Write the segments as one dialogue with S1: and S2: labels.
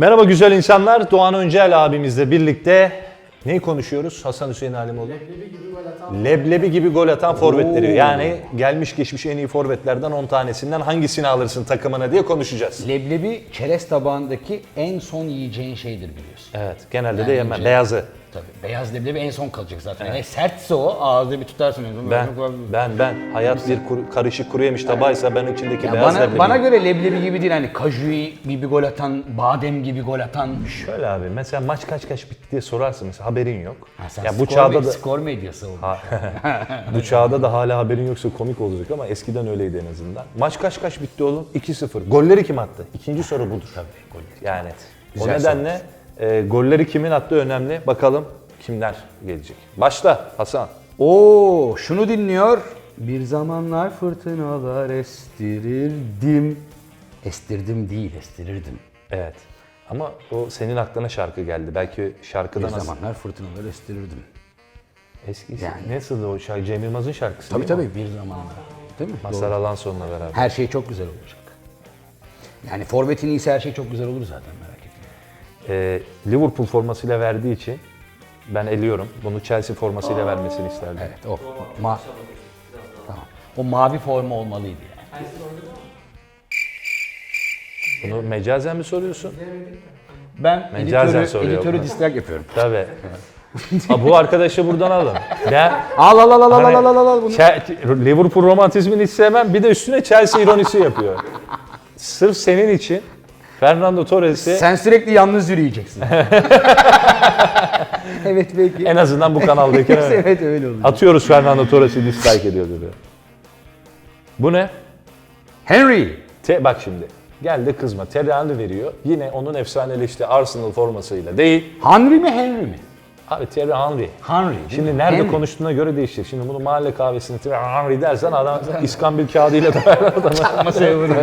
S1: Merhaba güzel insanlar. Doğan Öncel abimizle birlikte neyi konuşuyoruz? Hasan Hüseyin Halimoğlu. Leblebi gibi gol atan forvetleri. Yani gelmiş geçmiş en iyi forvetlerden 10 tanesinden hangisini alırsın takımına diye konuşacağız.
S2: Leblebi çerez tabağındaki en son yiyeceğin şeydir biliyorsun.
S1: Evet genelde de
S2: Yani
S1: yemem.
S2: ince.
S1: Beyazı.
S2: Tabii. Beyaz leblebi en son kalacak zaten. Ne sertse o ağızda bir tutarsın.
S1: Ben, ben, ben. Hayat bir kuru- karışık kuru yemiş tabağıysa ben içindeki
S2: Ya
S1: beyaz
S2: bana,
S1: leblebi.
S2: bana göre leblebi gibi değil hani kaju gibi gol atan, badem gibi gol atan.
S1: Şöyle abi mesela maç kaç kaç bitti diye sorarsın mesela haberin yok.
S2: Ha, sen
S1: ya bu
S2: skor,
S1: çağda
S2: me-
S1: da
S2: skor medyası olmuş.
S1: bu çağda da hala haberin yoksa komik olacak ama eskiden öyleydi en azından. Maç kaç kaç bitti oğlum? 2-0. Golleri kim attı? İkinci soru budur. Tabii golleri. Yani o
S2: Güzel
S1: nedenle e, golleri kimin attığı önemli. Bakalım kimler gelecek. Başla Hasan.
S2: Oo, şunu dinliyor. Bir zamanlar fırtınalar estirirdim. Estirdim değil, estirirdim.
S1: Evet. Ama o senin aklına şarkı geldi. Belki
S2: Bir
S1: şarkıdan nasıl?
S2: zamanlar fırtınalar estirirdim.
S1: Eski
S2: Yani.
S1: nasıl o şarkı? Cem Yılmaz'ın şarkısı
S2: Tabii tabii bir zamanlar. Değil mi?
S1: Mazhar Alanson'la beraber.
S2: Her şey çok güzel olacak. Yani forvetin iyisi her şey çok güzel olur zaten merak
S1: Ee, Liverpool formasıyla verdiği için ben eliyorum. Bunu Chelsea formasıyla vermesini isterdim.
S2: Evet o. Ma tamam. O mavi forma olmalıydı yani.
S1: Bunu mecazen mi soruyorsun?
S2: Ben
S1: Mecazen
S2: editörü,
S1: soruyor
S2: editörü
S1: bunu.
S2: dislike yapıyorum.
S1: Tabii. Ha, bu arkadaşı buradan alın. Ben
S2: Al al al al al
S1: hani
S2: al al al al bunu.
S1: Chel- Liverpool romantizmini hiç sevmem. Bir de üstüne Chelsea ironisi yapıyor. Sırf senin için Fernando Torres'i
S2: Sen sürekli yalnız yürüyeceksin. evet belki.
S1: en azından bu kanaldayken evet.
S2: evet öyle olur.
S1: atıyoruz Fernando Torres'i dislike ediyor diyor. Bu ne?
S2: Henry.
S1: Te, bak şimdi. Gel de kızma. Henry veriyor. Yine onun efsaneleştiği Arsenal formasıyla değil.
S2: Henry mi Henry mi?
S1: Abi Terry Henry.
S2: Henry.
S1: Şimdi nerede
S2: Henry.
S1: konuştuğuna göre değişecek. Şimdi bunu mahalle kahvesinde Terry Henry dersen adam iskambil kağıdıyla da adamı.
S2: Masaya vurur.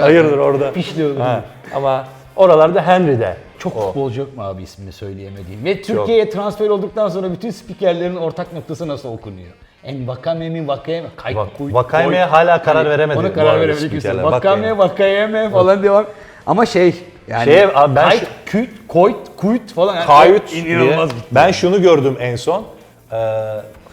S1: Hayırdır orada.
S2: Pişli olur.
S1: Ha, Ama oralarda Henry de.
S2: Çok futbolcu yok mu abi ismini söyleyemediğim? Ve Türkiye'ye transfer olduktan sonra bütün spikerlerin ortak noktası nasıl okunuyor? En Vakame mi Vakayeme? Kay,
S1: Bak,
S2: kuy- koy-
S1: hala karar
S2: Hani
S1: veremedi
S2: Ona karar veremedik. Vakame,
S1: Vakayeme.
S2: Vakayeme falan devam. Ama şey yani
S1: Şeye- abi ben
S2: kayt,
S1: şu-
S2: küt, koyt, kuyt falan. Yani
S1: Kayut
S2: inanılmaz
S1: diye.
S2: gitti.
S1: Ben şunu gördüm en son. Ee,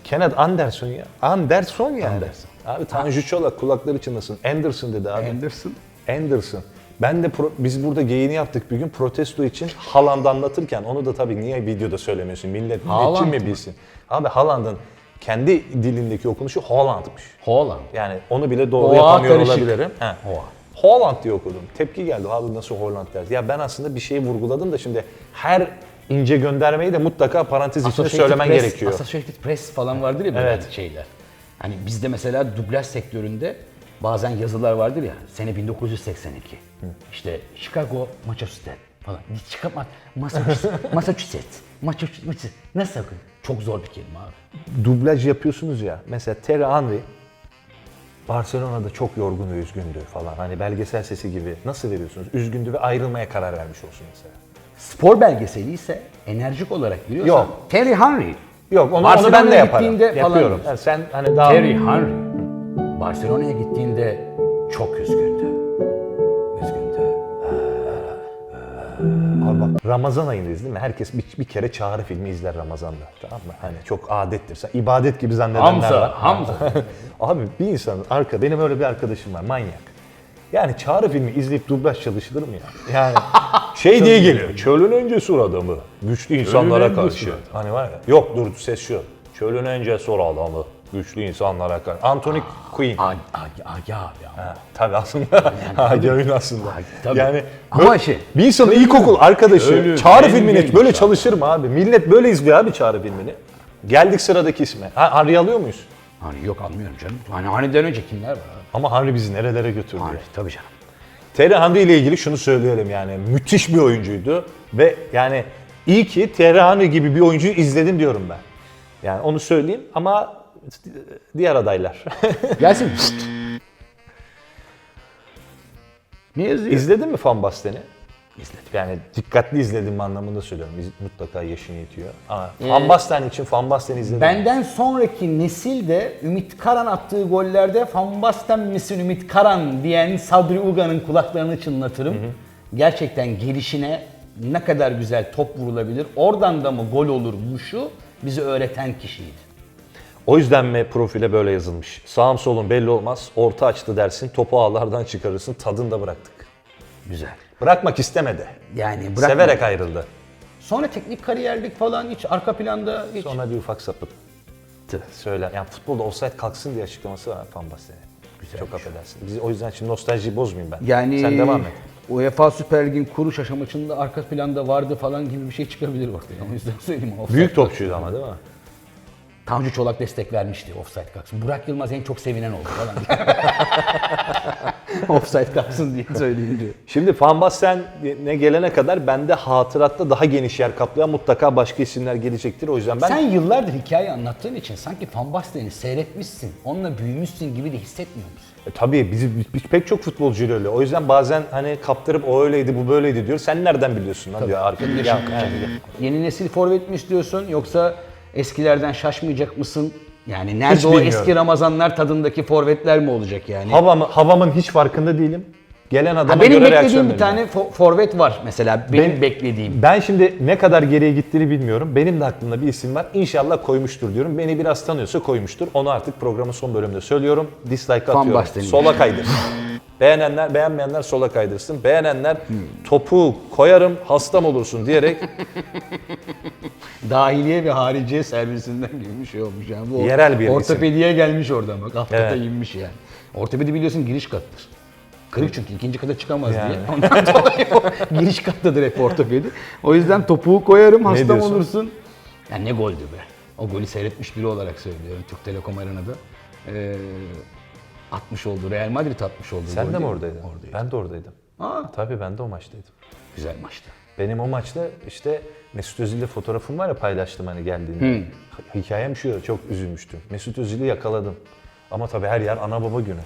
S1: Kenneth Anderson ya. Anderson yani.
S2: Anderson.
S1: Abi Tanju Çolak kulakları çınlasın. Anderson dedi abi.
S2: Anderson.
S1: Anderson. Ben de pro- biz burada geyini yaptık bir gün protesto için Haaland anlatırken onu da tabii niye videoda söylemiyorsun? Millet, milletçi
S2: Haaland
S1: mi
S2: mı?
S1: bilsin? Abi Haaland'ın kendi dilindeki okunuşu Haaland'mış.
S2: Holland.
S1: Yani onu bile doğru
S2: Oha,
S1: yapamıyor
S2: karışık.
S1: olabilirim. He.
S2: Oha.
S1: Holland diye okudum. Tepki geldi. Abi nasıl Holland der? Ya ben aslında bir şeyi vurguladım da şimdi her ince göndermeyi de mutlaka parantez içinde söylemen
S2: Press,
S1: gerekiyor.
S2: Associated Press falan vardır ya böyle
S1: Evet.
S2: şeyler. Hani bizde mesela dublaj sektöründe bazen yazılar vardır ya. Sene 1982. İşte Chicago, Massachusetts falan. Chicago, Massachusetts, Massachusetts, Massachusetts. Nasıl okuyor? Çok zor bir kelime abi.
S1: Dublaj yapıyorsunuz ya. Mesela Terry Henry Barcelona'da çok yorgun ve üzgündü falan. Hani belgesel sesi gibi. Nasıl veriyorsunuz? Üzgündü ve ayrılmaya karar vermiş olsun mesela.
S2: Spor belgeseli ise enerjik olarak biliyorsan
S1: Yok.
S2: Terry Henry.
S1: Yok onu, onu
S2: Barcelona'ya
S1: ben de yaparım.
S2: gittiğinde falan
S1: Yapıyorum. Yani sen hani daha...
S2: Terry Henry Barcelona'ya gittiğinde çok üzgündü.
S1: Abi bak Ramazan ayındayız değil mi? Herkes bir, bir kere çağrı filmi izler Ramazan'da. Tamam mı? Hani çok adettir. Sen ibadet gibi zannedenler var.
S2: Hamza, Hamza.
S1: Abi bir insan arka benim öyle bir arkadaşım var manyak. Yani çağrı filmi izleyip dublaj çalışılır mı ya? Yani şey diye geliyor. Çölün en cesur adamı. Güçlü insanlara karşı. Hani var ya. Yok dur ses şu. Çölün en cesur adamı. Güçlü insanlara karşı. Anthony Quinn.
S2: Agi, Agi, Agi abi ya.
S1: Ha, tabii aslında. Hagi oyun aslında.
S2: tabii.
S1: Yani
S2: Ama
S1: böyle-
S2: şey-
S1: bir insanın ilkokul arkadaşı
S2: Köylü,
S1: çağrı
S2: en
S1: filmini böyle
S2: abi.
S1: çalışır mı abi? Millet böyle izliyor abi çağrı filmini. Geldik sıradaki isme. Ha, Henry alıyor muyuz?
S2: Hani yok anlıyorum canım. Hani Hani'den önce kimler var?
S1: Ama Henry bizi nerelere götürdü?
S2: Hani tabii canım.
S1: Terry Henry ile ilgili şunu söyleyelim yani müthiş bir oyuncuydu ve yani iyi ki Terry Henry gibi bir oyuncuyu izledim diyorum ben. Yani onu söyleyeyim ama diğer adaylar.
S2: Gelsin. ne yazıyor?
S1: İzledin mi Fan Basten'i?
S2: İzledim.
S1: Yani dikkatli izledim anlamında söylüyorum. İz- Mutlaka yaşın yetiyor. Ama
S2: Ee,
S1: Van Basten için Van Basten izledim.
S2: Benden sonraki nesil de Ümit Karan attığı gollerde Van Basten misin Ümit Karan diyen Sabri Uga'nın kulaklarını çınlatırım. Gerçekten gelişine ne kadar güzel top vurulabilir, oradan da mı gol olurmuşu bizi öğreten kişiydi.
S1: O yüzden mi profile böyle yazılmış? Sağım solum belli olmaz. Orta açtı dersin. Topu ağlardan çıkarırsın. Tadını da bıraktık.
S2: Güzel.
S1: Bırakmak istemedi.
S2: Yani bırak
S1: Severek ayrıldı.
S2: Sonra teknik kariyerlik falan hiç arka planda hiç.
S1: Sonra bir ufak sapıttı. Söyle. Yani futbolda offside kalksın diye açıklaması var Van Basten'in. Güzel. Çok affedersin. Biz o yüzden şimdi nostaljiyi bozmayayım ben.
S2: Yani
S1: Sen devam et.
S2: UEFA Süper Lig'in kuruluş aşamasında arka planda vardı falan gibi bir şey çıkabilir ortaya. O yüzden söyleyeyim.
S1: Büyük topçuydu ama değil mi?
S2: Tanju Çolak destek vermişti offside kalksın. Burak Yılmaz en çok sevinen oldu falan. offside kalksın diye söyleyince.
S1: Şimdi Van Basten'e gelene kadar bende hatıratta daha geniş yer kaplayan mutlaka başka isimler gelecektir. O yüzden ben
S2: Sen yıllardır hikaye anlattığın için sanki Van Basten'i seyretmişsin, onunla büyümüşsün gibi de hissetmiyor musun?
S1: E, tabii biz, biz- pek çok futbolcuyla öyle. O yüzden bazen hani kaptırıp o öyleydi bu böyleydi diyor. Sen nereden biliyorsun lan diyor arkada. Ya, yani,
S2: Yeni nesil forvet mi istiyorsun yoksa eskilerden şaşmayacak mısın? Yani nerede
S1: Hiç
S2: o
S1: bilmiyorum.
S2: eski Ramazanlar tadındaki forvetler mi olacak yani?
S1: havamı, havamın hiç farkında değilim. Gelen adama
S2: Ha, benim
S1: göre reaksiyon
S2: beklediğim bir tane fo- forvet var mesela. Benim
S1: Ben-
S2: beklediğim.
S1: Ben şimdi ne kadar geriye gittiğini bilmiyorum. Benim de aklımda bir isim var. İnşallah koymuştur diyorum. Beni biraz tanıyorsa koymuştur. Onu artık programın son bölümünde söylüyorum. Dislike atıyorum. Sola kaydırsın. Beğenenler, beğenmeyenler sola kaydırsın. Beğenenler topu koyarım hastam olursun diyerek
S2: Dahiliye ve hariciye servisinden gibi bir şey olmuş yani. Bu
S1: Yerel bir
S2: Ortopediye gelmiş oradan bak. Haftada
S1: Evet.
S2: inmiş yani. Ortopedi biliyorsun giriş kattır. Kırık çünkü ikinci kata çıkamaz diye. Ondan dolayı o giriş kattadır hep ortopedi. O yüzden topuğu koyarım hastam
S1: diyorsun?
S2: olursun. Yani ne goldü be. O golü seyretmiş biri olarak söylüyorum Türk Telekom Arena'da. Ee, 60 oldu. Real Madrid 60 oldu.
S1: sen de mi oradaydın?
S2: Oradaydım.
S1: Ben de oradaydım.
S2: Aa,
S1: Tabii ben de o maçtaydım.
S2: güzel maçtı.
S1: Benim o maçta işte Mesut Özil'le fotoğrafım var ya paylaştım hani geldiğinde. Hikayem şu çok üzülmüştüm. Mesut Özil'i yakaladım. Ama tabii her yer ana baba günü.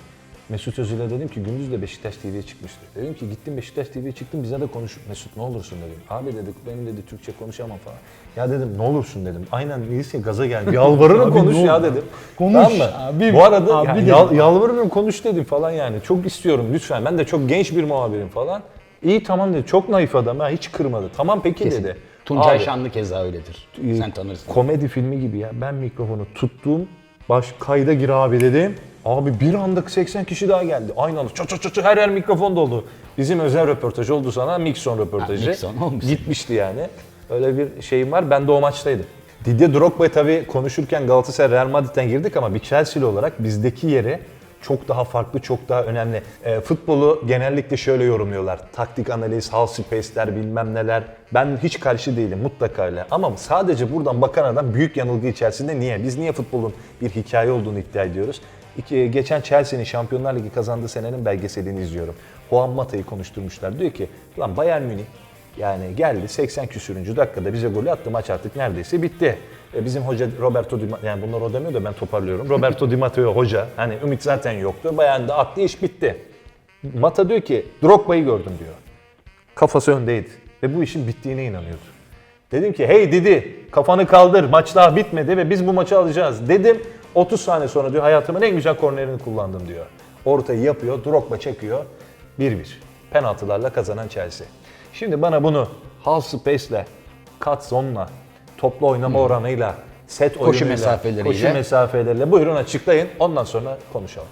S1: Mesut Özil'e dedim ki gündüz de Beşiktaş TV'ye çıkmıştı. Dedim ki gittim Beşiktaş TV'ye çıktım bize de konuş. Mesut ne olursun dedim. Abi dedik benim dedi Türkçe konuşamam falan. Ya dedim ne olursun dedim. Aynen neyse gaza geldi. Yalvarırım konuş
S2: ne
S1: ya
S2: olur?
S1: dedim.
S2: Konuş
S1: Tamam mı?
S2: abi,
S1: Bu arada
S2: abi
S1: ya-
S2: dedim.
S1: yal- yalvarırım konuş dedim falan yani. Çok istiyorum lütfen. Ben de çok genç bir muhabirim falan. İyi tamam dedi. Çok naif adam ha hiç kırmadı. Tamam peki
S2: Kesin.
S1: dedi.
S2: Tuncay
S1: Abi,
S2: Şanlı keza öyledir. Sen tanırsın.
S1: Komedi filmi gibi ya. Ben mikrofonu tuttum. Baş kayda gir abi dedim. Abi bir anda 80 kişi daha geldi. Aynı anda çat çat çat her yer mikrofon doldu. Bizim özel röportaj oldu sana. Mixon röportajı.
S2: Ha, Mixon olmuş.
S1: Gitmişti yani. Öyle bir şeyim var. Ben de o maçtaydım. Didier Drogba tabii konuşurken Galatasaray Real Madrid'den girdik ama bir Chelsea'li olarak bizdeki yeri çok daha farklı, çok daha önemli. E, futbolu genellikle şöyle yorumluyorlar. Taktik analiz, half space'ler bilmem neler. Ben hiç karşı değilim mutlaka öyle. Ama sadece buradan bakan adam büyük yanılgı içerisinde niye? Biz niye futbolun bir hikaye olduğunu iddia ediyoruz? İki, geçen Chelsea'nin Şampiyonlar Ligi kazandığı senenin belgeselini izliyorum. Juan Mata'yı konuşturmuşlar. Diyor ki, lan Bayern Münih yani geldi 80 küsürüncü dakikada bize golü attı maç artık neredeyse bitti. E bizim hoca Roberto Di yani bunlar o demiyor da ben toparlıyorum. Roberto Di Matteo hoca hani ümit zaten yoktu. Bayan da attı iş bitti. Mata diyor ki Drogba'yı gördüm diyor. Kafası öndeydi ve bu işin bittiğine inanıyordu. Dedim ki hey Didi kafanı kaldır maç daha bitmedi ve biz bu maçı alacağız dedim. 30 saniye sonra diyor hayatımın en güzel kornerini kullandım diyor. Ortayı yapıyor, Drogba çekiyor. 1-1. Penaltılarla kazanan Chelsea. Şimdi bana bunu half space'le, cut zone'la, toplu oynama oranıyla, set
S2: Koşu
S1: oyunuyla,
S2: mesafeleriyle.
S1: koşu mesafeleriyle buyurun açıklayın. Ondan sonra konuşalım.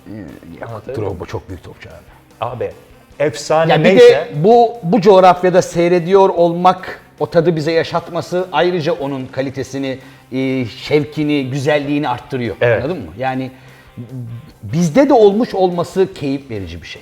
S2: Drogba çok büyük topçu abi.
S1: Abi efsane
S2: Ya bir
S1: neyse
S2: de bu bu coğrafyada seyrediyor olmak, o tadı bize yaşatması ayrıca onun kalitesini, e, şevkini, güzelliğini arttırıyor.
S1: Evet.
S2: Anladın mı? Yani bizde de olmuş olması keyif verici bir şey.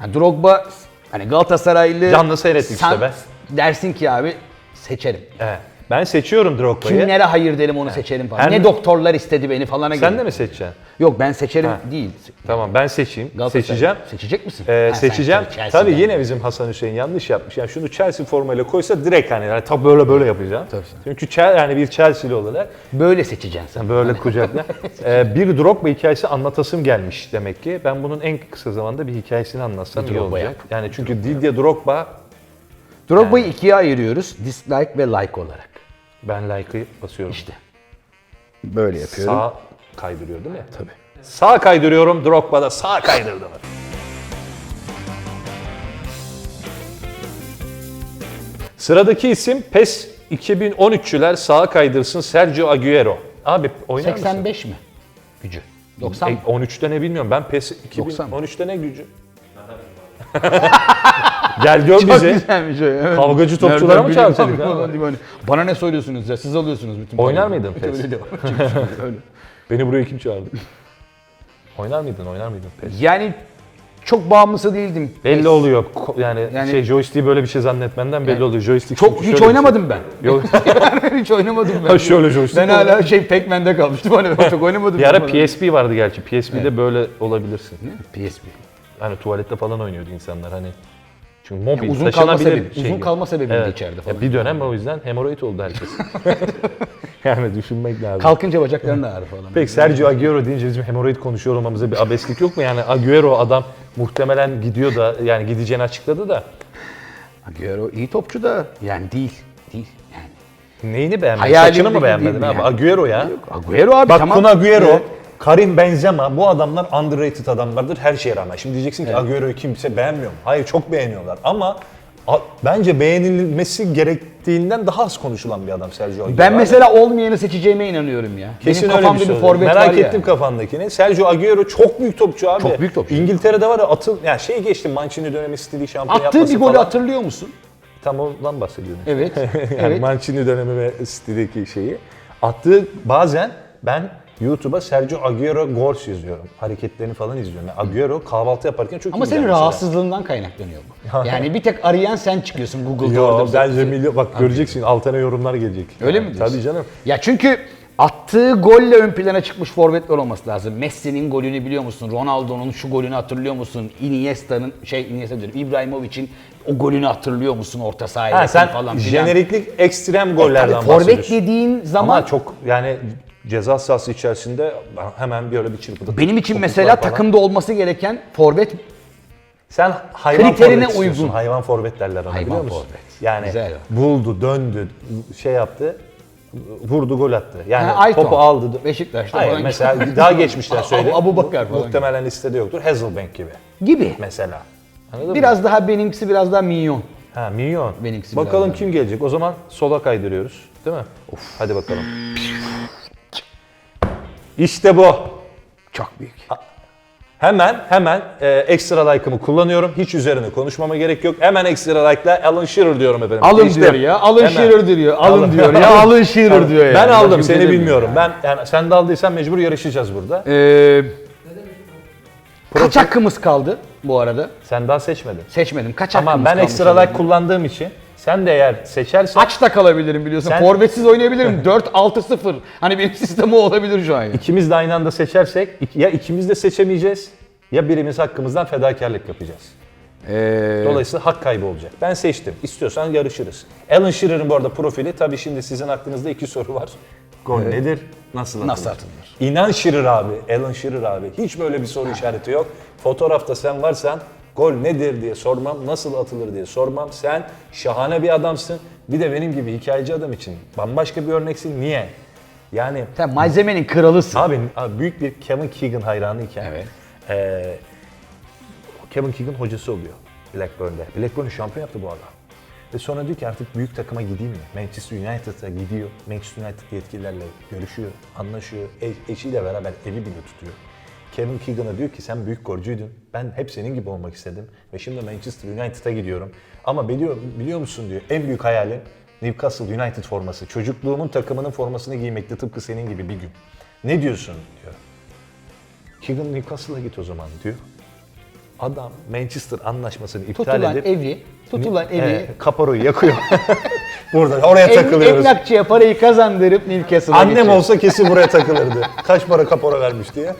S2: Yani Drogba hani Galatasaraylı
S1: Canlı seyrettik
S2: sen
S1: işte be.
S2: Dersin ki abi seçerim.
S1: Evet. Ben seçiyorum Drogba'yı.
S2: Kimlere hayır derim onu seçerim falan.
S1: Her-
S2: ne doktorlar istedi beni falana
S1: Sen
S2: gelir.
S1: de mi seçeceksin?
S2: Yok ben seçerim değil.
S1: Tamam ben seçeyim.
S2: Galatasaray.
S1: Seçeceğim.
S2: Seçecek misin?
S1: Ee,
S2: Ha, sen
S1: seçeceğim.
S2: Chelsea'den.
S1: Tabii yine bizim Hasan Hüseyin yanlış yapmış. Yani şunu Chelsea formayla koysa direkt hani yani tabii böyle böyle yapacağım.
S2: Tabii.
S1: Çünkü Chel- yani bir Chelsea'li olarak
S2: Böyle seçeceksin sen.
S1: böyle kucakla. Ee, bir Drogba hikayesi anlatasım gelmiş demek ki. Ben bunun en kısa zamanda bir hikayesini anlatsam
S2: Bir
S1: iyi
S2: Drogba
S1: olacak.
S2: yap.
S1: Yani çünkü Didier Drogba
S2: Drogba'yı ikiye ayırıyoruz. Dislike ve like olarak.
S1: Ben like'ı basıyorum.
S2: İşte. Böyle
S1: Sağ kaydırıyor değil mi? Tabii. Sağ kaydırıyorum, Drogba da sağ kaydırdı. Sıradaki isim PES 2013'çüler sağa kaydırsın Sergio Agüero. Abi oynar mısın?
S2: 85 mi? Gücü. 90 mı?
S1: E, 13'te ne bilmiyorum. Ben PES
S2: 90.
S1: 2013'te ne gücü? Gel gör
S2: Çok
S1: bizi.
S2: güzelmiş o. Evet.
S1: Kavgacı topçulara
S2: Nereden
S1: mı
S2: bileyim
S1: çağırsaydık.
S2: Bana ne söylüyorsunuz ya? Siz alıyorsunuz bütün
S1: Oynar mıydın PES?
S2: Öyle de var. Öyle.
S1: Beni buraya kim çağırdı? oynar mıydın? Oynar mıydın PES?
S2: Yani çok bağımlısı değildim.
S1: Belli oluyor. Ko- Yani,
S2: Yani-
S1: şey joystick'i böyle bir şey zannetmenden belli oluyor. Joystick
S2: Çok
S1: çünkü
S2: hiç
S1: şöyle bir şey.
S2: oynamadım ben.
S1: Yok.
S2: hiç oynamadım ben.
S1: Ha, şöyle joystick
S2: Ben hala şey Pac-Man'de kalmıştım. Hani ben çok oynamadım.
S1: Bir ara. PSP vardı gerçi. PSP'de böyle olabilirsin.
S2: PSP.
S1: Hani tuvalette falan oynuyordu insanlar hani. Çünkü mobil,
S2: uzun kalma sebebi-
S1: şey
S2: uzun
S1: gibi.
S2: kalma sebebiydi içeride falan.
S1: Ya bir dönem o yüzden hemoroid oldu herkes. yani düşünmek lazım.
S2: Kalkınca bacakların da ağrı falan.
S1: Peki Sergio Agüero deyince bizim hemoroid konuşuyor olmamıza bir abeslik yok mu? Yani Agüero adam muhtemelen gidiyor da yani gideceğini açıkladı da
S2: Agüero iyi topçu da yani değil. Değil yani.
S1: neyini beğenmedin? Saçını mı beğenmedin
S2: değil
S1: abi?
S2: yani?
S1: Agüero ya.
S2: Agüero abi
S1: Bak
S2: tamam.
S1: Kun Agüero,
S2: Evet.
S1: Karim Benzema bu adamlar underrated adamlardır her şeye rağmen. Şimdi diyeceksin ki Agüero'yu kimse beğenmiyor mu? Hayır çok beğeniyorlar ama a- bence beğenilmesi gerektiğinden daha az konuşulan bir adam Sergio Agüero.
S2: Ben mesela olmayanı seçeceğime inanıyorum ya.
S1: Kesin
S2: Benim kafamda
S1: bir,
S2: forvet
S1: Merak
S2: var
S1: ettim
S2: ya.
S1: kafandakini. Sergio Agüero çok büyük topçu abi.
S2: Çok büyük topçu.
S1: İngiltere'de var ya atıl, yani şey geçti Mancini dönemi stili şampiyon
S2: Attığı
S1: yapması
S2: bir golü
S1: falan.
S2: hatırlıyor musun?
S1: Tam ondan bahsediyorum.
S2: Evet.
S1: yani
S2: evet.
S1: Mancini dönemi ve City'deki şeyi. Attığı bazen ben YouTube'a Sergio Agüero goals yazıyorum. Hareketlerini falan izliyorum. Yani Agüero kahvaltı yaparken çok
S2: Ama
S1: iyi
S2: senin
S1: mesela.
S2: rahatsızlığından kaynaklanıyor bu. Yani bir tek arayan sen çıkıyorsun Google'da
S1: Yo,
S2: orada.
S1: bence milyon, bak göreceksin altına yorumlar gelecek.
S2: Öyle
S1: Yani
S2: mi diyorsun?
S1: Tabii canım.
S2: Ya çünkü attığı golle ön plana çıkmış forvetler olması lazım. Messi'nin golünü biliyor musun? Ronaldo'nun şu golünü hatırlıyor musun? Iniesta'nın şey Iniesta diyorum. İbrahimovic'in o golünü hatırlıyor musun orta sahaya
S1: Ha, sen
S2: falan filan.
S1: jeneriklik ekstrem
S2: E,
S1: gollerden
S2: tabii forvet
S1: bahsediyorsun.
S2: dediğin zaman
S1: Ama çok yani ceza sahası içerisinde hemen bir öyle bir çırpıda.
S2: benim için mesela
S1: falan.
S2: takımda olması gereken forvet
S1: Sen hayvan
S2: Kriterine
S1: forvet
S2: uygun.
S1: Hayvan forvet derler ona
S2: Hayvan
S1: biliyor musun?
S2: forvet.
S1: Yani
S2: Güzel
S1: buldu, döndü, şey yaptı, vurdu, gol attı. Yani
S2: Ha, Ayton.
S1: topu aldı.
S2: Beşiktaş'ta
S1: Hayır
S2: falan
S1: mesela daha geçmişler söyleyeyim.
S2: Abu Bakar falan
S1: Muhtemelen listede yoktur. Hazelbank gibi
S2: gibi.
S1: mesela. Anladın mı?
S2: Biraz daha benimkisi biraz daha minyon.
S1: Ha milyon.
S2: Benimkisi
S1: bakalım kim gelecek. O zaman sola kaydırıyoruz. Değil mi? Of. Hadi bakalım. İşte bu.
S2: Çok büyük.
S1: Hemen hemen e, ekstra like'ımı kullanıyorum. Hiç üzerine konuşmama gerek yok. Hemen ekstra like'la Alan Shearer diyorum efendim.
S2: Alın
S1: İşte
S2: diyor ya. Alın
S1: hemen.
S2: Shearer diyor. Alın
S1: Alın.
S2: diyor ya. Alın Shearer diyor ya.
S1: Ben aldım
S2: Başka
S1: seni
S2: demiyor
S1: bilmiyorum.
S2: yani.
S1: Ben yani sen de aldıysan mecbur yarışacağız burada.
S2: Ee, kaç hakkımız kaldı bu arada?
S1: Sen daha seçmedin.
S2: Seçmedim. Kaç
S1: Ama
S2: hakkımız
S1: ben
S2: kalmış
S1: ekstra like
S2: olabilir?
S1: kullandığım için sen de eğer seçersen
S2: Aç da kalabilirim biliyorsun.
S1: Sen-
S2: Forvetsiz oynayabilirim. 4-6-0. Hani benim sistemi o olabilir şu an. ya.
S1: ikimiz de aynı anda seçersek ya ikimiz de seçemeyeceğiz ya birimiz hakkımızdan fedakarlık yapacağız.
S2: Ee,
S1: Dolayısıyla hak kaybı olacak. Ben seçtim. İstiyorsan yarışırız. Alan Shearer'ın bu arada profili tabii şimdi sizin aklınızda iki soru var. Gol nedir? Nasıl atılır?
S2: Nasıl atılır?
S1: İnan Shearer abi, Alan Shearer abi. Hiç böyle bir soru işareti yok. Fotoğrafta sen varsan gol nedir diye sormam, nasıl atılır diye sormam. Sen şahane bir adamsın. Bir de benim gibi hikayeci adam için bambaşka bir örneksin. Niye? Yani
S2: Sen malzemenin kralısın.
S1: Abi, abi büyük bir Kevin Keegan hayranıyken
S2: Evet.
S1: eee, Kevin Keegan hocası oluyor Blackburn'de. Blackburn'u şampiyon yaptı bu adam. Ve sonra diyor ki artık büyük takıma gideyim mi? Manchester United'a gidiyor. Manchester United yetkililerle görüşüyor, anlaşıyor. E- eşiyle beraber evi bile tutuyor. Kevin Keegan'a diyor ki sen büyük golcüydün. Ben hep senin gibi olmak istedim. Ve şimdi Manchester United'a gidiyorum. Ama biliyor, biliyor musun diyor en büyük hayalim Newcastle United forması. Çocukluğumun takımının formasını giymekti tıpkı senin gibi bir gün. Ne diyorsun diyor. Keegan Newcastle'a git o zaman diyor. Adam Manchester anlaşmasını iptal
S2: Tutulan
S1: edip
S2: evi, tutulan evi
S1: Evet, kaparoyu yakıyor. Burada oraya
S2: em-
S1: takılıyoruz.
S2: emlakçıya parayı kazandırıp Newcastle'a
S1: Annem
S2: geçiyor.
S1: olsa kesin buraya takılırdı. Kaç para kapora vermiş diye.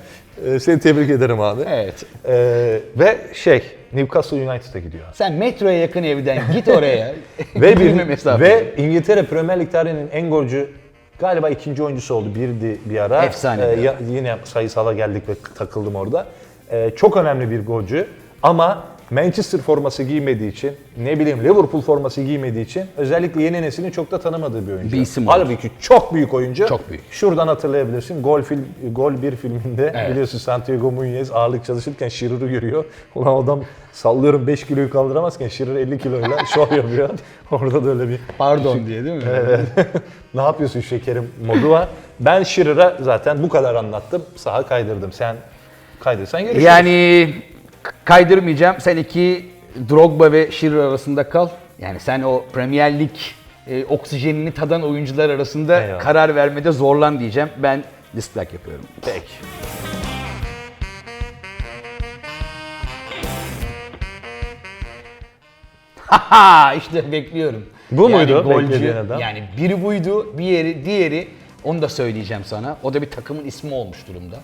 S1: Ee, seni tebrik ederim abi.
S2: Evet.
S1: Ee, ve şey Newcastle United'a gidiyor.
S2: Sen metroya yakın evden git oraya.
S1: ve
S2: Yürüme
S1: bir,
S2: mesafesi.
S1: ve İngiltere Premier Lig tarihinin en golcü galiba ikinci oyuncusu oldu. Birdi bir ara.
S2: Efsane
S1: Ee,
S2: bir
S1: ya- yine sayısala geldik ve takıldım orada. Ee, çok önemli bir golcü ama Manchester forması giymediği için, ne bileyim Liverpool forması giymediği için özellikle yeni neslin çok da tanımadığı bir oyuncu.
S2: Bir isim var.
S1: Halbuki çok büyük oyuncu.
S2: Çok büyük.
S1: Şuradan hatırlayabilirsin. Gol film Gol 1 filminde
S2: Evet.
S1: biliyorsun Santiago Muñez ağırlık çalışırken Shearer'ı görüyor. Ulan adam sallıyorum 5 kiloyu kaldıramazken Shearer 50 kiloyla şov yapıyor. Orada da öyle bir
S2: Pardon diye değil mi?
S1: ne yapıyorsun şekerim modu var. Ben Shearer'a zaten bu kadar anlattım. Sağa kaydırdım. Sen kaydırsan görüşürüz.
S2: Yani kaydırmayacağım. Sen iki Drogba ve Shearer arasında kal. Yani sen o Premier Lig e, oksijenini tadan oyuncular arasında
S1: Eyvallah.
S2: karar vermede zorlan diyeceğim. Ben dislike yapıyorum.
S1: Peki.
S2: Haha işte bekliyorum.
S1: Bu muydu
S2: golcü-
S1: beklediğin adam?
S2: Yani biri buydu, bir yeri, diğeri onu da söyleyeceğim sana. O da bir takımın ismi olmuş durumda.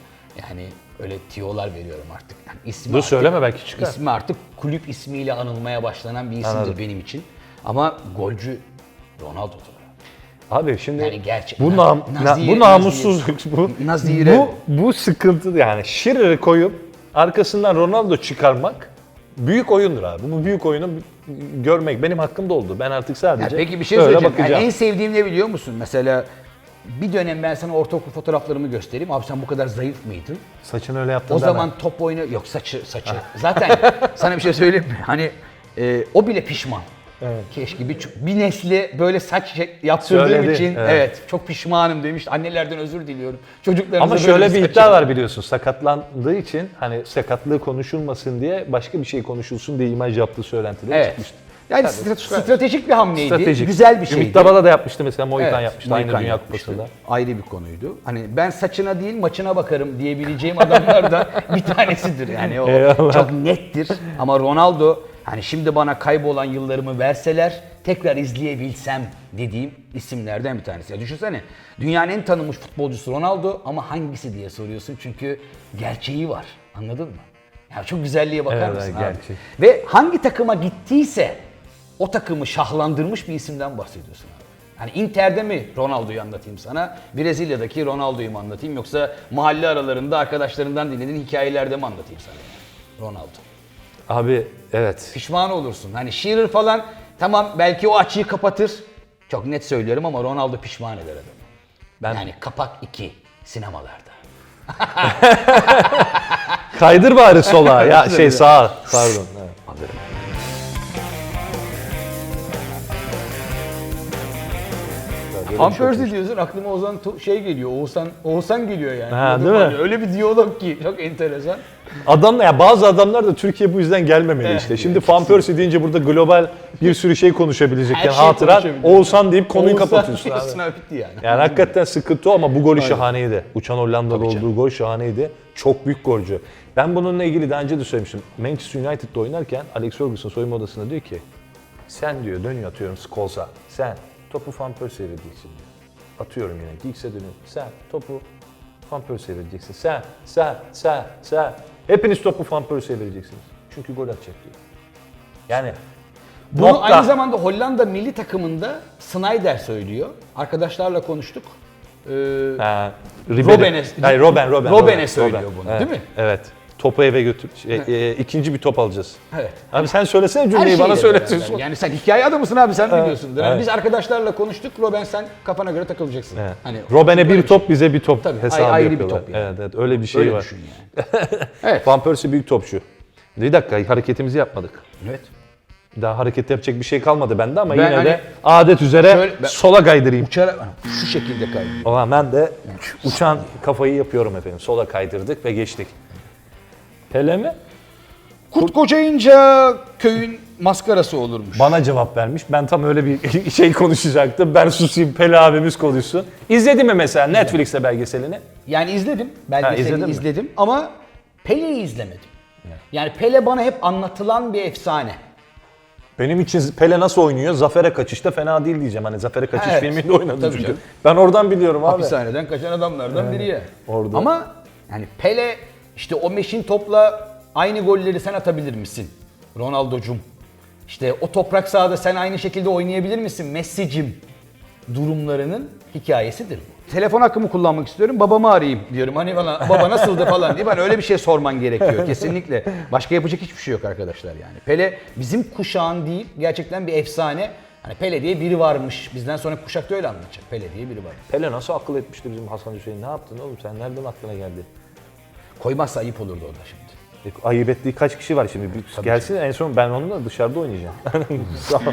S2: Yani öyle tiyolar veriyorum artık. Yani ismi
S1: Dur
S2: artık-
S1: söyleme belki çıkar.
S2: İsmi artık kulüp ismiyle anılmaya başlanan bir isimdir
S1: Anladım.
S2: benim için. Ama golcü Ronaldo'dur.
S1: Abi şimdi
S2: Yani gerçek-
S1: bu nam,
S2: Nazire-
S1: na- bu namussuzluk bu
S2: Nazire-
S1: bu bu sıkıntı yani Shearer'ı koyup arkasından Ronaldo çıkarmak büyük oyundur abi. Bu büyük oyunu görmek benim hakkımda oldu. Ben artık sadece
S2: Ya peki bir şey
S1: öyle
S2: söyleyeceğim. Yani en sevdiğim ne biliyor musun? Mesela bir dönem ben sana ortaokul fotoğraflarımı göstereyim. Abi sen bu kadar zayıf mıydın?
S1: Saçını öyle yaptın
S2: O
S1: deme.
S2: zaman top oyunu yok saçı saçı. Zaten sana bir şey söyleyeyim mi? Hani e, o bile pişman.
S1: Evet.
S2: Keşke bir, bir nesli böyle saç şey- yaptırdığım
S1: Söyledi,
S2: için
S1: evet.
S2: evet. çok pişmanım demiş. Annelerden özür diliyorum. Çocuklarınıza
S1: Ama
S2: böyle
S1: şöyle bir
S2: saç
S1: iddia
S2: yapın.
S1: var biliyorsun. Sakatlandığı için hani sakatlığı konuşulmasın diye başka bir şey konuşulsun diye imaj yaptığı söylentileri
S2: Evet.
S1: çıkmıştı.
S2: Yani stra- stratejik bir hamleydi.
S1: Stratejik.
S2: Güzel bir şeydi.
S1: Ümit Davala da yapmıştı mesela. Mohikan
S2: Evet,
S1: yapmıştı
S2: Mohikan
S1: aynı Dünya
S2: yapmıştı.
S1: Kupası'nda.
S2: Ayrı bir konuydu. Hani ben saçına değil maçına bakarım diyebileceğim adamlardan bir tanesidir. Yani o
S1: Eyvallah.
S2: çok nettir. Ama Ronaldo hani şimdi bana kaybolan yıllarımı verseler tekrar izleyebilsem dediğim isimlerden bir tanesi. Ya düşünsene dünyanın en tanınmış futbolcusu Ronaldo ama hangisi diye soruyorsun çünkü gerçeği var. Anladın mı? Ya çok güzelliğe bakar
S1: Evet,
S2: mısın abi?
S1: gerçek.
S2: Ve hangi takıma gittiyse o takımı şahlandırmış bir isimden bahsediyorsun abi. Hani Inter'de mi Ronaldo'yu anlatayım sana, Brezilya'daki Ronaldo'yu mu anlatayım yoksa mahalle aralarında arkadaşlarından dinlediğin hikayelerde mi anlatayım sana yani? Ronaldo.
S1: Abi evet.
S2: Pişman olursun. Hani Shearer falan tamam belki o açıyı kapatır. Çok net söylüyorum ama Ronaldo pişman eder adamı.
S1: Ben-
S2: Yani kapak 2 sinemalarda.
S1: Kaydır bari sola. ya şey sağa. Pardon.
S2: Van Persie diyorsun aklıma Ozan şey geliyor. Oğuzhan Oğuzhan geliyor yani.
S1: Ha, değil mi?
S2: Öyle bir diyalog ki çok enteresan.
S1: Adamla ya bazı adamlar da Türkiye bu yüzden gelmemeli
S2: Evet.
S1: işte. Şimdi Van Persie deyince burada global bir sürü şey konuşabilecekken
S2: Her şey
S1: hatıra. Oğuzhan deyip konuyu
S2: Oğuzhan
S1: kapatıyorsun abi.
S2: diyorsun, bitti yani.
S1: Yani hakikaten sıkıntı o ama bu golü şahaneydi. Uçan Hollandalı
S2: Tabii canım.
S1: olduğu gol şahaneydi. Çok büyük golcü. Ben bununla ilgili daha önce de söylemiştim. Manchester United'da oynarken Alex Ferguson soyunma odasında diyor ki sen diyor dönüyor atıyorum Scholes'a. Sen topu Van vereceksin diyor. Atıyorum yine. Giggs'e dönüyorum. Sen topu Van vereceksin. Sen, sen, sen, sen. Hepiniz topu Van vereceksiniz. Çünkü gol atacak diyor. Yani
S2: Bunu
S1: nokta.
S2: aynı zamanda Hollanda milli takımında Snyder söylüyor. Arkadaşlarla konuştuk. Ee,
S1: Ha,
S2: Robben'e-
S1: Robben, Robben.
S2: Robben'e söylüyor bunu,
S1: Evet,
S2: değil mi?
S1: Evet. Topu eve götür. Şey, e, ikinci bir top alacağız.
S2: evet.
S1: Abi sen söylesene cümleyi bana söyletiyorsun.
S2: beraber. Yani sen hikaye adamısın abi sen biliyorsundur. Yani
S1: evet.
S2: Biz arkadaşlarla konuştuk. Robben sen kafana göre takılacaksın.
S1: Evet.
S2: Hani
S1: Robben'e bir top bize bir top
S2: Tabii,
S1: hesabı
S2: ayrı bir
S1: yapıyorlar.
S2: top yani.
S1: Evet, evet öyle bir şey
S2: Öyle
S1: var.
S2: düşün yani. evet.
S1: Van Persie büyük topçu. Bir dakika hareketimizi yapmadık.
S2: Evet.
S1: Daha hareket yapacak bir şey kalmadı bende ama
S2: Ben
S1: yine
S2: hani-
S1: de adet üzere
S2: Şöyle- ben-
S1: sola kaydırayım.
S2: Uçarak şu şekilde kaydediyor.
S1: O zaman ben de uçan kafayı yapıyorum efendim. Sola kaydırdık ve geçtik. Pele mi?
S2: Kurt kocayınca köyün maskarası olurmuş.
S1: Bana cevap vermiş. Ben tam öyle bir şey konuşacaktım. Ben susayım Pele abimiz konuşsun. İzledin mi mesela Netflix'te belgeselini?
S2: Yani izledim. Belgeselini
S1: izledin mi?
S2: izledim ama Pele'yi izlemedim. Yani Pele bana hep anlatılan bir efsane.
S1: Benim için Pele nasıl oynuyor? Zafer'e kaçışta fena değil diyeceğim. Hani Zafer'e kaçış
S2: Evet.
S1: filminde oynadı
S2: Tabii
S1: çünkü.
S2: canım.
S1: Ben oradan biliyorum abi.
S2: Hapishaneden kaçan adamlardan biri ya.
S1: orada.
S2: Ama yani Pele işte o meşin topla aynı golleri sen atabilir misin? Ronaldo'cum. İşte o toprak sahada sen aynı şekilde oynayabilir misin? Messi'cim durumlarının hikayesidir bu. telefon hakkımı kullanmak istiyorum. Babamı arayayım diyorum. Hani bana baba nasıldı falan diye. Bana öyle bir şey sorman gerekiyor kesinlikle. Başka yapacak hiçbir şey yok arkadaşlar yani. Pele bizim kuşağın değil gerçekten bir efsane. Hani Pele diye biri varmış. Bizden sonra kuşak da öyle anlatacak. Pele diye biri var.
S1: Pele nasıl akıl etmişti bizim Hasan Hüseyin? Ne yaptın oğlum sen? Nereden aklına geldi?
S2: Koymazsa ayıp olurdu o da şimdi.
S1: E, Ayıp ettiği kaç kişi var şimdi? Bir gelsin en son ben onunla dışarıda oynayacağım. Ol.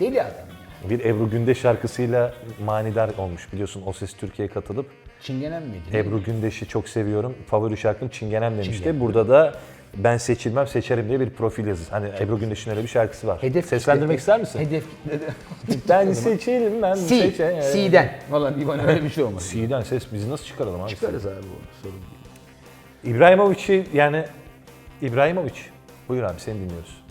S2: Deli adam ya.
S1: bir Ebru Gündeş şarkısıyla manidar olmuş biliyorsun. O Ses Türkiye'ye katılıp
S2: Çingenen miydi?
S1: Ebru Gündeş'i çok seviyorum. Favori şarkım Çingenem demişti.
S2: Çingene.
S1: Burada da ben seçilmem seçerim diye bir profil yazı. Hani Ebru Gündeş'in öyle bir şarkısı var.
S2: Hedef
S1: Seslendirmek ister misin?
S2: Hedef
S1: ben seçilmem
S2: C,
S1: seçerim.
S2: C'den falan diye bana öyle bir şey olmaz.
S1: C'den ses bizi nasıl çıkaralım abi?
S2: Çıkarız abi bu sorun değil.
S1: İbrahimovic'i yani İbrahimovic. Buyur abi seni dinliyoruz.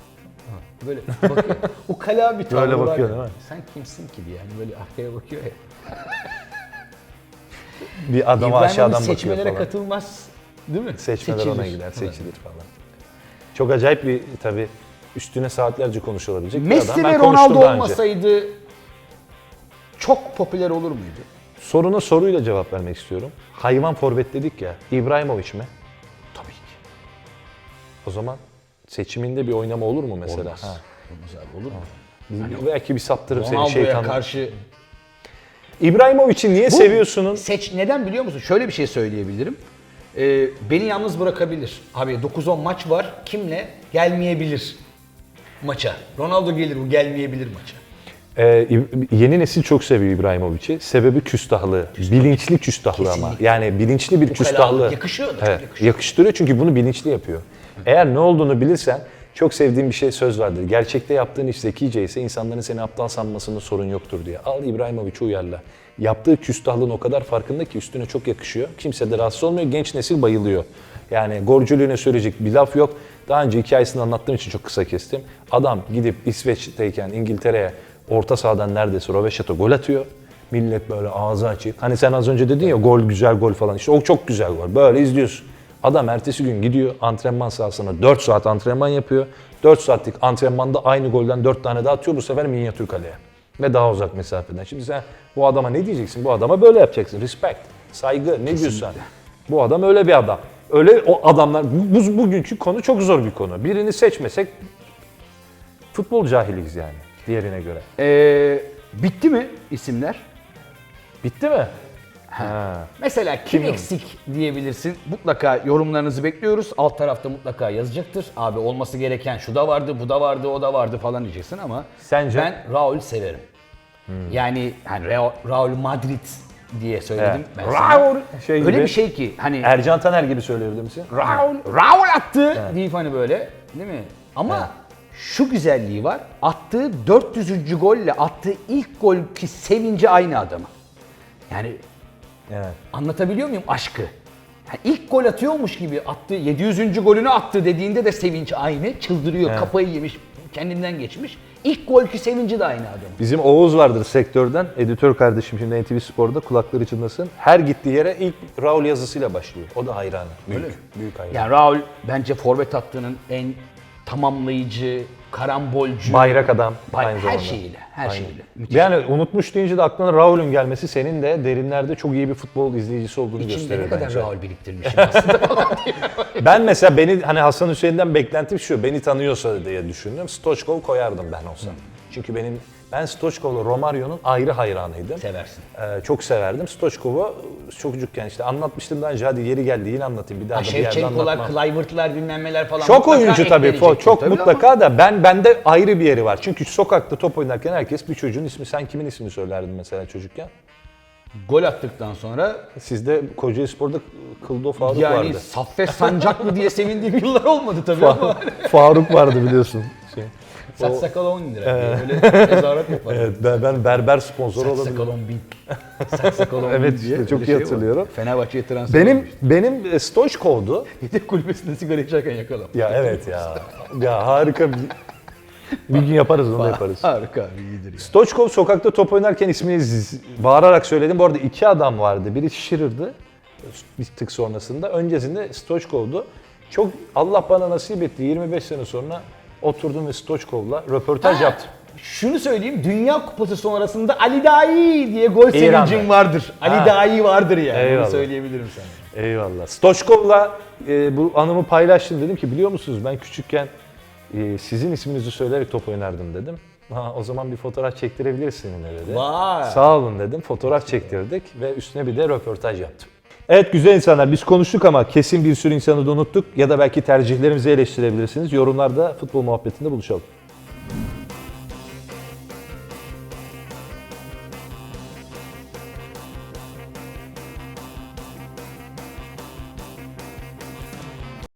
S2: Böyle bakıyor. o kala bir tavrı
S1: Böyle
S2: var
S1: bakıyor değil mi?
S2: Sen kimsin ki diye yani böyle arkaya bakıyor ya.
S1: Bir adama
S2: İbrahimovic
S1: aşağıdan bakıyor
S2: seçmelere
S1: falan.
S2: katılmaz değil mi?
S1: Seçmeler ona
S2: Seçilir.
S1: gider,
S2: Evet.
S1: seçilir falan. Çok acayip bir tabii üstüne saatlerce konuşulabilecek bir
S2: Messi
S1: adam.
S2: ve
S1: Ben konuştum
S2: Ronaldo
S1: daha önce.
S2: olmasaydı çok popüler olur muydu?
S1: Soruna soruyla cevap vermek istiyorum. Hayvan forvet dedik ya. İbrahimovic mi?
S2: Tabii ki.
S1: O zaman seçiminde bir oynama olur mu mesela?
S2: Olmaz.
S1: Ha.
S2: Olmaz abi olur mu?
S1: Belki bir saptırıp seni
S2: Ronaldo'ya
S1: şeytan.
S2: karşı
S1: İbrahimovic'i niye
S2: Bu
S1: seviyorsunuz?
S2: Seç neden biliyor musun? Şöyle bir şey söyleyebilirim. Ee, beni yalnız bırakabilir. Abi 9-10 maç var. Kimle? Gelmeyebilir maça. Ronaldo gelir bu gelmeyebilir maça.
S1: Ee, yeni nesil çok seviyor İbrahimovic'i. Sebebi küstahlığı. Bilinçli küstahlığı ama.
S2: Kesinlikle.
S1: Yani bilinçli bir
S2: Ukalalık
S1: küstahlığı.
S2: yakışıyor da
S1: Evet,
S2: yakışıyor.
S1: yakıştırıyor çünkü bunu bilinçli yapıyor. Eğer ne olduğunu bilirsen çok sevdiğim bir şey söz vardır. Gerçekte yaptığın iş zekice ise insanların seni aptal sanmasında sorun yoktur diye. Al İbrahimovic'i uyarla. Yaptığı küstahlığın o kadar farkında ki üstüne çok yakışıyor. Kimse de rahatsız olmuyor. Genç nesil bayılıyor. Yani golcülüğüne söyleyecek bir laf yok. Daha önce hikayesini anlattığım için çok kısa kestim. Adam gidip İsveç'teyken İngiltere'ye orta sahadan neredeyse Roveşat'a gol atıyor. Millet böyle ağzı açık. Hani sen az önce dedin ya gol güzel gol falan. İşte o çok güzel gol. Böyle izliyorsun. Adam ertesi gün gidiyor antrenman sahasına 4 saat antrenman yapıyor. 4 saatlik antrenmanda aynı golden 4 tane daha atıyor bu sefer minyatür kaleye. Ve daha uzak mesafeden. Şimdi sen bu adama ne diyeceksin? Bu adama böyle yapacaksın. Respect, saygı ne diyorsan. Bu adam öyle bir adam. Öyle o adamlar, bu, bu- bugünkü konu çok zor bir konu. Birini seçmesek futbol cahiliyiz yani diğerine göre.
S2: Ee, bitti mi isimler?
S1: Bitti mi? Ha.
S2: Mesela kim,
S1: Kim
S2: eksik diyebilirsin. Mutlaka yorumlarınızı bekliyoruz. Alt tarafta mutlaka yazacaktır. Abi olması gereken şu da vardı, bu da vardı, o da vardı falan diyeceksin ama
S1: Sence?
S2: ben Raul severim. Yani hani Raul, Raul Madrid diye söyledim ben sana.
S1: Raul şey
S2: Öyle
S1: gibi.
S2: bir şey ki hani
S1: Ercan Taner gibi söyleyebilir misin?
S2: Raul, Raul attı deyip hani böyle değil mi? Ama şu güzelliği var. Attığı 400. golle attığı ilk gol ki sevinci aynı adamı. Yani
S1: Evet.
S2: Anlatabiliyor muyum aşkı? Yani ilk gol atıyormuş gibi attı, 700. golünü attı dediğinde de sevinç aynı. Çıldırıyor, kafayı yemiş, kendinden geçmiş. İlk golkü sevinci de aynı adam.
S1: Bizim Oğuz vardır sektörden. Editör kardeşim şimdi NTV Spor'da kulakları çınlasın. Her gittiği yere ilk Raul yazısıyla başlıyor. O da hayranı. Büyük,
S2: mi?
S1: büyük hayran.
S2: Yani Raul bence forvet hattının en tamamlayıcı, karambolcu,
S1: Bayrak adam
S2: bay-
S1: aynı
S2: her
S1: zamanda.
S2: şeyiyle, her
S1: Aynen.
S2: şeyiyle. Müthiş.
S1: Yani unutmuş deyince de aklına Raul'ün gelmesi senin de derinlerde çok iyi bir futbol izleyicisi olduğunu
S2: İçimde
S1: gösterir
S2: ne kadar
S1: bence.
S2: Raul biriktirmişim aslında.
S1: Ben mesela beni hani Hasan Hüseyin'den beklentim şu. Beni tanıyorsa diye düşündüm. Stoçkov koyardım ben olsam. Çünkü benim ben Stoçkov'la Romario'nun ayrı hayranıydım.
S2: Seversin.
S1: Ee, çok severdim. Stoçkov'u çocukken işte anlatmıştım daha önce hadi yeri geldi yine anlatayım bir daha
S2: Ha,
S1: da bir yerde anlatmam.
S2: Kluivert'lar bilmem neler falan.
S1: Çok oyuncu tabii,
S2: eklenecektir
S1: çok
S2: tabii
S1: mutlaka da ben bende ayrı bir yeri var. Çünkü sokakta top oynarken herkes bir çocuğun ismi. Sen kimin ismini söylerdin mesela çocukken?
S2: ama Gol attıktan sonra
S1: Sizde Kocaeli Spor'da Kıldo Faruk
S2: yani
S1: vardı.
S2: Saffet Sancaklı diye sevindiğim yıllar olmadı tabii ama.
S1: Faruk vardı biliyorsun. Şey.
S2: Saç sakal 10 lira. diye Öyle tezahürat yaparım.
S1: Evet, ben, ben berber sponsor
S2: Saç
S1: olabilirim.
S2: sakal 10 bin. Saç sakal 10 bin
S1: Evet,
S2: diye.
S1: işte çok
S2: öyle
S1: iyi
S2: şey var.
S1: hatırlıyorum.
S2: Fenerbahçe'ye transfer
S1: Benim
S2: olmuş.
S1: benim e, Stoichkov'du.
S2: Yedek kulübesinde sigara içerken yakaladım.
S1: Ya evet ya. ya harika bir bir gün yaparız onu yaparız.
S2: Harika abi iyidir ya.
S1: Stoichkov sokakta top oynarken ismini z- bağırarak söyledim. Bu arada iki adam vardı. Biri Shearer'dı bir tık sonrasında. Öncesinde Stoichkov'du. Çok Allah bana nasip etti. 25 sene sonra oturdum ve Stoichkov'la röportaj yaptım.
S2: şunu söyleyeyim Dünya Kupası sonrasında Ali Dahi diye gol
S1: İran'da.
S2: sevincin vardır. Ali
S1: Ha.
S2: Dahi vardır yani.
S1: Eyvallah.
S2: Bunu söyleyebilirim sana.
S1: Eyvallah. Stoşkov'la e, bu anımı paylaştım. Dedim ki biliyor musunuz ben küçükken e, sizin isminizi söyleyerek top oynardım dedim. Ha, o zaman bir fotoğraf çektirebiliriz seninle dedi.
S2: Vay.
S1: Sağ olun dedim. Fotoğraf çektirdik ve üstüne bir de röportaj yaptım. Evet güzel insanlar biz konuştuk ama kesin bir sürü insanı da unuttuk ya da belki tercihlerimizi eleştirebilirsiniz. Yorumlarda futbol muhabbetinde buluşalım.